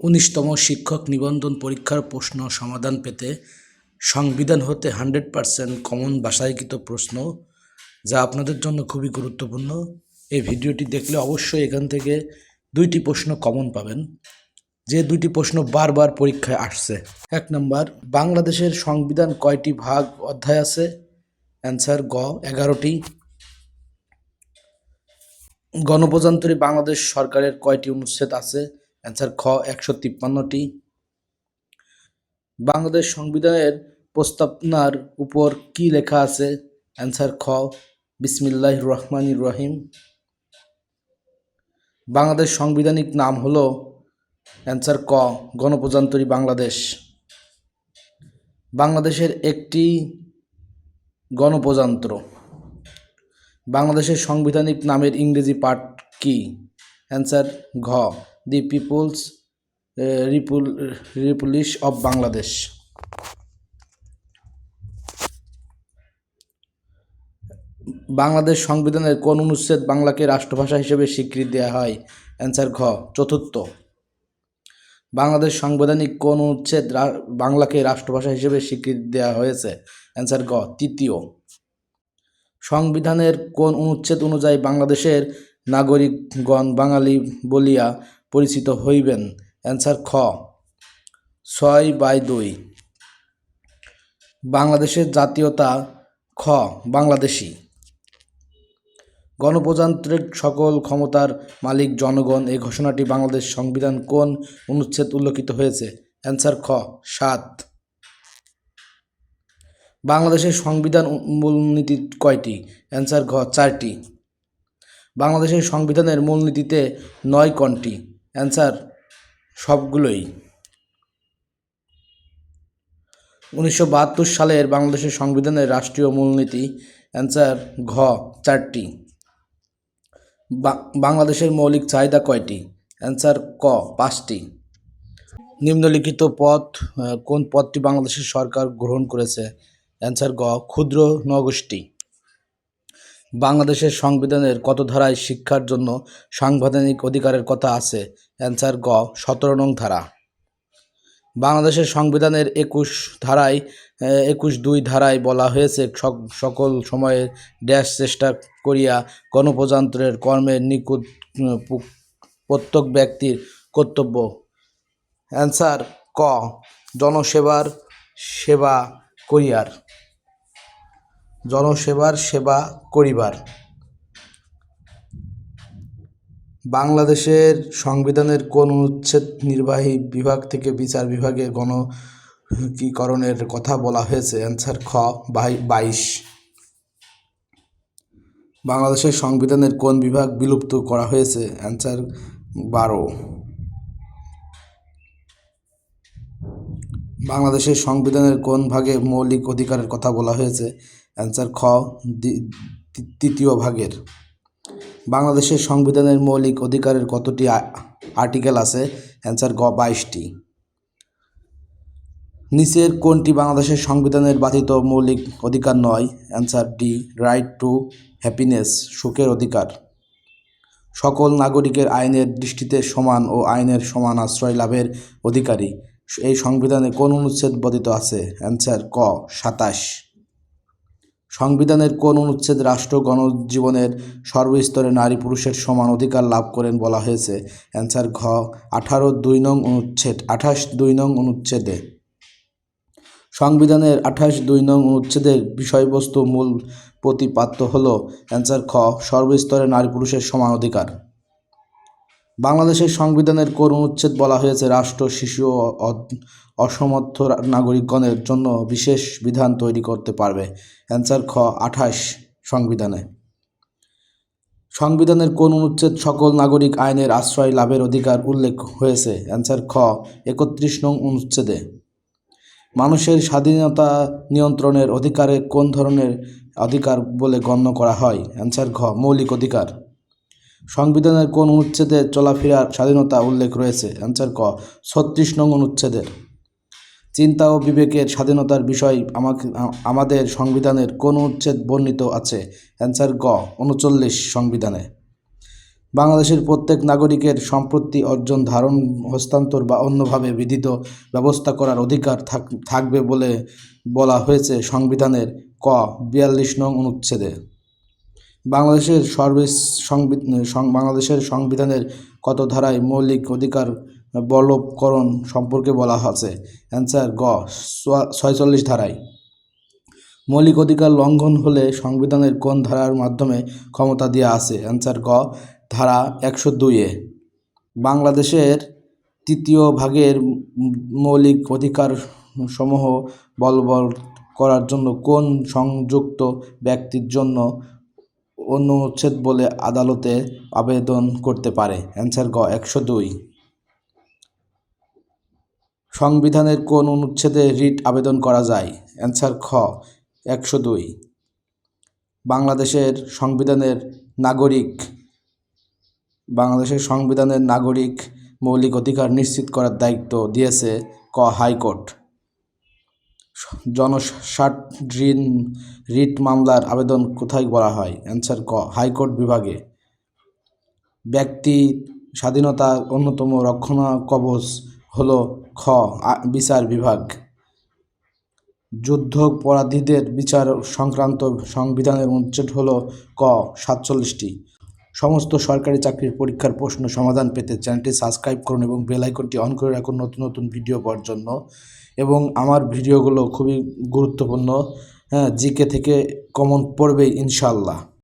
উনিশতম শিক্ষক নিবন্ধন পরীক্ষার প্রশ্ন সমাধান পেতে সংবিধান হতে হান্ড্রেড পারসেন্ট কমন বাসাইকৃত প্রশ্ন, যা আপনাদের জন্য খুবই গুরুত্বপূর্ণ। এই ভিডিওটি দেখলে অবশ্যই এখান থেকে দুইটি প্রশ্ন কমন পাবেন। যে দুইটি প্রশ্ন বারবার পরীক্ষায় আসছে। এক নম্বর, বাংলাদেশের সংবিধান কয়টি ভাগ অধ্যায় আছে? অ্যান্সার গ, এগারোটি। গণপ্রজাতন্ত্রী বাংলাদেশ সরকারের কয়টি অনুচ্ছেদ আছে? অ্যান্সার খ একশো তিপ্পান্নটি। বাংলাদেশ সংবিধানের প্রস্তাবনার উপর কি লেখা আছে? অ্যান্সার খ বিসমিল্লাহ রহমান রহিম। বাংলাদেশ সাংবিধানিক নাম হল অ্যান্সার ক, গণপ্রজাতন্ত্রী বাংলাদেশ। বাংলাদেশের একটি গণপ্রজাতন্ত্র। বাংলাদেশের সাংবিধানিক নামের ইংরেজি পাঠ কি? অ্যান্সার ঘ the people's repub, republic of Bangladesh. Bangladesh সংবিধানের কোন অনুচ্ছেদ বাংলাকে রাষ্ট্রভাষা হিসেবে স্বীকৃতি দেওয়া হয়? অ্যান্সার ঘ, চতুর্থ। বাংলাদেশ সাংবিধানিক কোন অনুচ্ছেদ বাংলাকে রাষ্ট্রভাষা হিসেবে স্বীকৃতি দেওয়া হয়েছে? অ্যান্সার গ তৃতীয়। সংবিধানের কোন অনুচ্ছেদ অনুযায়ী বাংলাদেশের নাগরিকগণ বাঙালি বলিয়া পরিচিত হইবেন? অ্যান্সার খ। ছয় বাই দুই। বাংলাদেশের জাতীয়তা খ, বাংলাদেশি। গণপ্রজাতন্ত্রিক সকল ক্ষমতার মালিক, জনগণ, এই ঘোষণাটি বাংলাদেশ সংবিধান কোন অনুচ্ছেদ উল্লেখিত হয়েছে? অ্যান্সার খ, সাত। বাংলাদেশের সংবিধান মূলনীতি কয়টি? অ্যান্সার ঘ চারটি। বাংলাদেশের সংবিধানের মূলনীতিতে নয় কোনটি? অ্যান্সার সবগুলোই। উনিশশো বাহাত্তর সালের বাংলাদেশের সংবিধানের রাষ্ট্রীয় মূলনীতি, অ্যান্সার ঘ, চারটি। বাংলাদেশের মৌলিক চাহিদা কয়টি? অ্যান্সার ক, পাঁচটি। নিম্নলিখিত পথ কোন পথটি বাংলাদেশের সরকার গ্রহণ করেছে? অ্যান্সার গ, ক্ষুদ্র নগোষ্ঠী। বাংলাদেশের সংবিধানের কত ধারায় শিক্ষার জন্য সাংবিধানিক অধিকারের কথা আছে? অ্যান্সার গ, সতেরো নং ধারা। বাংলাদেশের সংবিধানের একুশ ধারায় একুশ দুই ধারায় বলা হয়েছে, সক- সকল সময়ে ড্যাশ চেষ্টা করিয়া গণপ্রজাতন্ত্রের কর্মের নিকুত প্রত্যেক ব্যক্তির কর্তব্য। অ্যান্সার ক, জনসেবার সেবা করিয়ার। জনসেবার সেবা করিবার। বাংলাদেশের সংবিধানের কোন অনুচ্ছেদ নির্বাহী বিভাগ থেকে বিচার বিভাগে গণকীকরণের কথা বলা হয়েছে? অ্যান্সার খ, বাই- বাইশ। বাংলাদেশের সংবিধানের কোন বিভাগ বিলুপ্ত করা হয়েছে? অ্যান্সার বারো। বাংলাদেশের সংবিধানের কোন ভাগে মৌলিক অধিকারের কথা বলা হয়েছে? অ্যান্সার খ তৃতীয় ভাগের। বাংলাদেশের সংবিধানের মৌলিক অধিকারের কতটি আর্টিকেল আছে? অ্যান্সার গ, বাইশটি। নিচের কোনটি বাংলাদেশের সংবিধানের বাধিত মৌলিক অধিকার নয়? Answer D, right to happiness, সুখের অধিকার। সকল নাগরিকের আইনের দৃষ্টিতে সমান ও আইনের সমান আশ্রয় লাভের অধিকারী। এই সংবিধানে কোন অনুচ্ছেদ বর্ণিত আছে? অ্যান্সার ক, সাতাশ। সংবিধানের কোন অনুচ্ছেদ রাষ্ট্র গণজীবনের সর্বস্তরে নারী পুরুষের সমান অধিকার লাভ করেন বলা হয়েছে। অ্যান্সার ঘ, আঠারো দুই নং অনুচ্ছেদ, আঠাশ দুই নং অনুচ্ছেদে। সংবিধানের আঠাশ দুই নং অনুচ্ছেদের বিষয়বস্তু মূল প্রতিপাদ্য হল, অ্যান্সার খ, সর্বস্তরে নারী পুরুষের সমান অধিকার। বাংলাদেশের সংবিধানের কোন অনুচ্ছেদ বলা হয়েছে রাষ্ট্র, শিশু অসমর্থ নাগরিকগণের জন্য বিশেষ বিধান তৈরি করতে পারবে। অ্যান্সার খ, আঠাশ সংবিধানে। সংবিধানের কোন অনুচ্ছেদ সকল নাগরিক আইনের আশ্রয় লাভের অধিকার উল্লেখ হয়েছে? অ্যান্সার খ, একত্রিশ নং অনুচ্ছেদে। মানুষের স্বাধীনতা নিয়ন্ত্রণের অধিকারে কোন ধরনের অধিকার বলে গণ্য করা হয়? অ্যান্সার ঘ, মৌলিক অধিকার। সংবিধানের কোন অনুচ্ছেদে চলাফেরার স্বাধীনতা উল্লেখ রয়েছে? অ্যান্সার ক, ছত্রিশ নং অনুচ্ছেদের চিন্তা ও বিবেকের স্বাধীনতার বিষয় আমাকে, আমাদের সংবিধানের কোন অনুচ্ছেদ বর্ণিত আছে? অ্যান্সার গ, উনচল্লিশ সংবিধানে। বাংলাদেশের প্রত্যেক নাগরিকের সম্পত্তি অর্জন, ধারণ, হস্তান্তর বা অন্যভাবে বিধিত ব্যবস্থা করার অধিকার থাক- থাকবে বলে বলা হয়েছে সংবিধানের ক, বিয়াল্লিশ নং অনুচ্ছেদে। বাংলাদেশের সর্বেস সংবি- বাংলাদেশের সংবিধানের কত ধারায় মৌলিক অধিকার বলবকরণ সম্পর্কে বলা আছে? অ্যান্সার গ ছয়চল্লিশ ধারায়। মৌলিক অধিকার লঙ্ঘন হলে সংবিধানের কোন ধারার মাধ্যমে ক্ষমতা দেওয়া আছে? অ্যান্সার গ, ধারা একশো দুইয়ে বাংলাদেশের তৃতীয় ভাগের মৌলিক অধিকার সমূহ বলবৎ করার জন্য কোন সংযুক্ত ব্যক্তির জন্য অনুচ্ছেদ বলে আদালতে আবেদন করতে পারে। অ্যান্সার গ, একশো দুই। সংবিধানের কোন অনুচ্ছেদে রিট আবেদন করা যায়? অ্যান্সার খ, একশো দুই। বাংলাদেশের সংবিধানের নাগরিক, বাংলাদেশের সংবিধানের নাগরিক মৌলিক অধিকার নিশ্চিত করার দায়িত্ব দিয়েছে ক, হাইকোর্ট। জনস্বার্থ ঋণ রিট মামলার আবেদন কোথায় করা হয়? অ্যান্সার ক, হাইকোর্ট বিভাগে। ব্যক্তি স্বাধীনতার অন্যতম রক্ষণা কবচ হল খ বিচার বিভাগ। যুদ্ধাপরাধীদের বিচার সংক্রান্ত সংবিধানের অনুচ্ছেদ হল ক, সাতচল্লিশটি। সমস্ত সরকারি চাকরির পরীক্ষার প্রশ্ন সমাধান পেতে চ্যানেলটি সাবস্ক্রাইব করুন এবং বেল আইকনটি অন করে রাখুন নতুন নতুন ভিডিও পাওয়ার জন্য। এবং আমার ভিডিওগুলো খুবই গুরুত্বপূর্ণ। হ্যাঁ জিকে থেকে কমন পড়বে ইনশাল্লাহ